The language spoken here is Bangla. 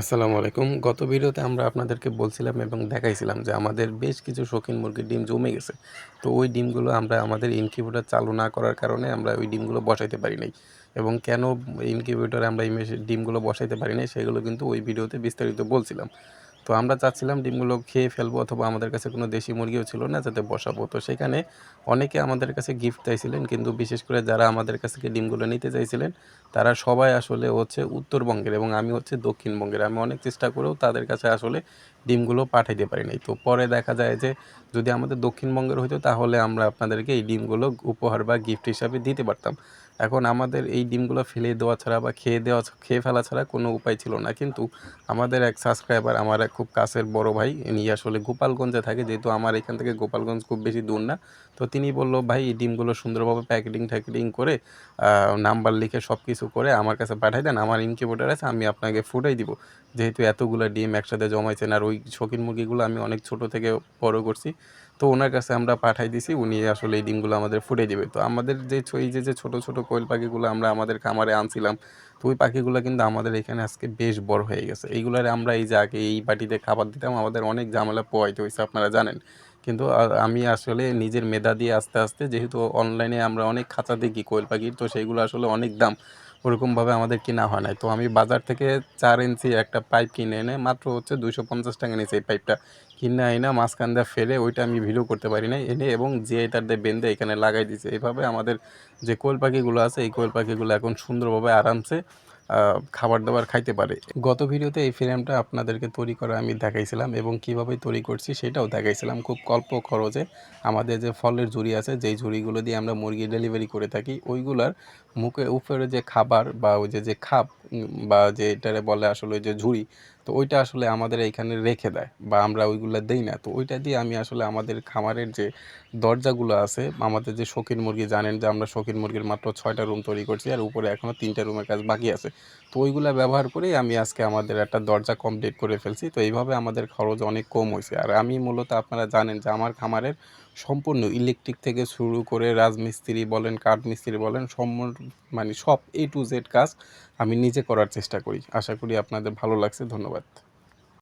আসসালামু আলাইকুম। গত ভিডিওতে আমরা আপনাদেরকে বলছিলাম এবং দেখাইছিলাম যে আমাদের বেশ কিছু শৌখিন মুরগির ডিম জমে গেছে। তো ওই ডিমগুলো আমরা আমাদের ইনকিউবেটর চালু না করার কারণে আমরা ওই ডিমগুলো বসাইতে পারি নাই। এবং কেন ইনকিউবেটরে আমরা এই ডিমগুলো বসাইতে পারি নাই, সেগুলো কিন্তু ওই ভিডিওতে বিস্তারিত বলছিলাম। তো আমরা চাচ্ছিলাম ডিমগুলো খেয়ে ফেলব অথবা আমাদের কাছে কোনো দেশি মুরগিও ছিল না যাতে বসাবো। তো সেখানে অনেকে আমাদের কাছে গিফট চাইছিলেন, কিন্তু বিশেষ করে যারা আমাদের কাছ থেকে ডিমগুলো নিতে চাইছিলেন, তারা সবাই আসলে হচ্ছে উত্তরবঙ্গের এবং আমি হচ্ছে দক্ষিণবঙ্গের। আমি অনেক চেষ্টা করেও তাদের কাছে আসলে ডিমগুলো পাঠাইতে পারি নাই। তো পরে দেখা যায় যে যদি আমাদের দক্ষিণবঙ্গের হইতো তাহলে আমরা আপনাদেরকে এই ডিমগুলো উপহার বা গিফট হিসাবে দিতে পারতাম। এখন আমাদের এই ডিমগুলো ফেলে দেওয়া ছাড়া বা খেয়ে দেওয়া খেয়ে ফেলা ছাড়া কোনো উপায় ছিল না। কিন্তু আমাদের এক সাবস্ক্রাইবার আমার এক খুব কাছের বড় ভাই, ইনি আসলে গোপালগঞ্জে থাকে, যেহেতু আমার এখান থেকে গোপালগঞ্জ খুব বেশি দূর না। তো তিনি বলল, ভাই, এই ডিমগুলো সুন্দরভাবে প্যাকেটিং ট্যাকেটিং করে নাম্বার লিখে সব কিছু করে আমার কাছে পাঠাই দেন। আমার ইনকিউবেটার আছে, আমি আপনাকে ফুটাই দিব। যেহেতু এতগুলো ডিম একসাথে জমাইছেন আর ওই শৌখিন মুরগিগুলো আমি অনেক ছোট থেকে বড় করছি। তো ওনার কাছে আমরা পাঠাই দিছি, উনি আসলে এই ডিমগুলো আমাদের ফুটে দেবে। তো আমাদের যে এই যে যে ছোটো ছোটো কোয়েল পাখিগুলো আমরা আমাদের খামারে আনছিলাম, তো ওই পাখিগুলো কিন্তু আমাদের এখানে আজকে বেশ বড় হয়ে গেছে। এইগুলার আমরা এই যে আগে এই বাটিতে খাবার দিতাম, আমাদের অনেক ঝামেলা পোয়াইতে হয়েছে আপনারা জানেন। কিন্তু আমি আসলে নিজের মেধা দিয়ে আস্তে আস্তে যেহেতু অনলাইনে আমরা অনেক খাঁচা দেখি কোয়েল পাখির তো সেইগুলো আসলে অনেক দাম। ওরকমভাবে আমাদের কেনা হয় নাই। তো আমি বাজার থেকে চার ইঞ্চি একটা পাইপ কিনে এনে মাত্র হচ্ছে দুশো পঞ্চাশ টাকা নিয়েছে এই পাইপটা কিনে এনে মাঝখান দিয়ে ফেলে ওইটা আমি ভিডিও করতে পারি না এনে এবং যে এটার দিয়ে বেঁধে এখানে লাগাই দিয়েছে। এইভাবে আমাদের যে কোয়েল পাখিগুলো আছে, এই কোয়েল পাখিগুলো এখন সুন্দরভাবে আরামসে খাবার দাবার খাইতে পারে। গত ভিডিওতে এই ফ্রেমটা আপনাদেরকে তৈরি করা আমি দেখাইছিলাম এবং কীভাবে তৈরি করছি সেটাও দেখাইছিলাম। খুব অল্প খরচে আমাদের যে ফলের ঝুড়ি আছে, যেই ঝুড়িগুলো দিয়ে আমরা মুরগি ডেলিভারি করে থাকি, ওইগুলার মুখে উপরে যে খাবার বা ওই যে যে খাপ বা যে এটারে বলে আসলে ওই যে ঝুড়ি তো ওইটা আসলে আমাদের এইখানে রেখে দেয় বা আমরা ওইগুলো দেই না। তো ওইটা দিয়ে আমি আসলে আমাদের খামারের যে দরজাগুলো আছে, আমাদের যে শৌখিন মুরগি জানেন যে আমরা শৌখিন মুরগির মাত্র ছয়টা রুম তৈরি করছি আর উপরে এখনও তিনটা রুমের কাজ বাকি আছে। তো ওইগুলো ব্যবহার করেই আমি আজকে আমাদের একটা দরজা কমপ্লিট করে ফেলছি। তো এইভাবে আমাদের খরচ অনেক কম হয়েছে। আর আমি মূলত আপনারা জানেন যে আমার খামারের সম্পূর্ণ ইলেকট্রিক থেকে শুরু করে রাজমিস্ত্রি বলেন কাঠ মিস্ত্রি বলেন মানে সব এ টু জেড কাজ আমি নিজে করার চেষ্টা করি। আশা করি আপনাদের ভালো লাগছে। ধন্যবাদ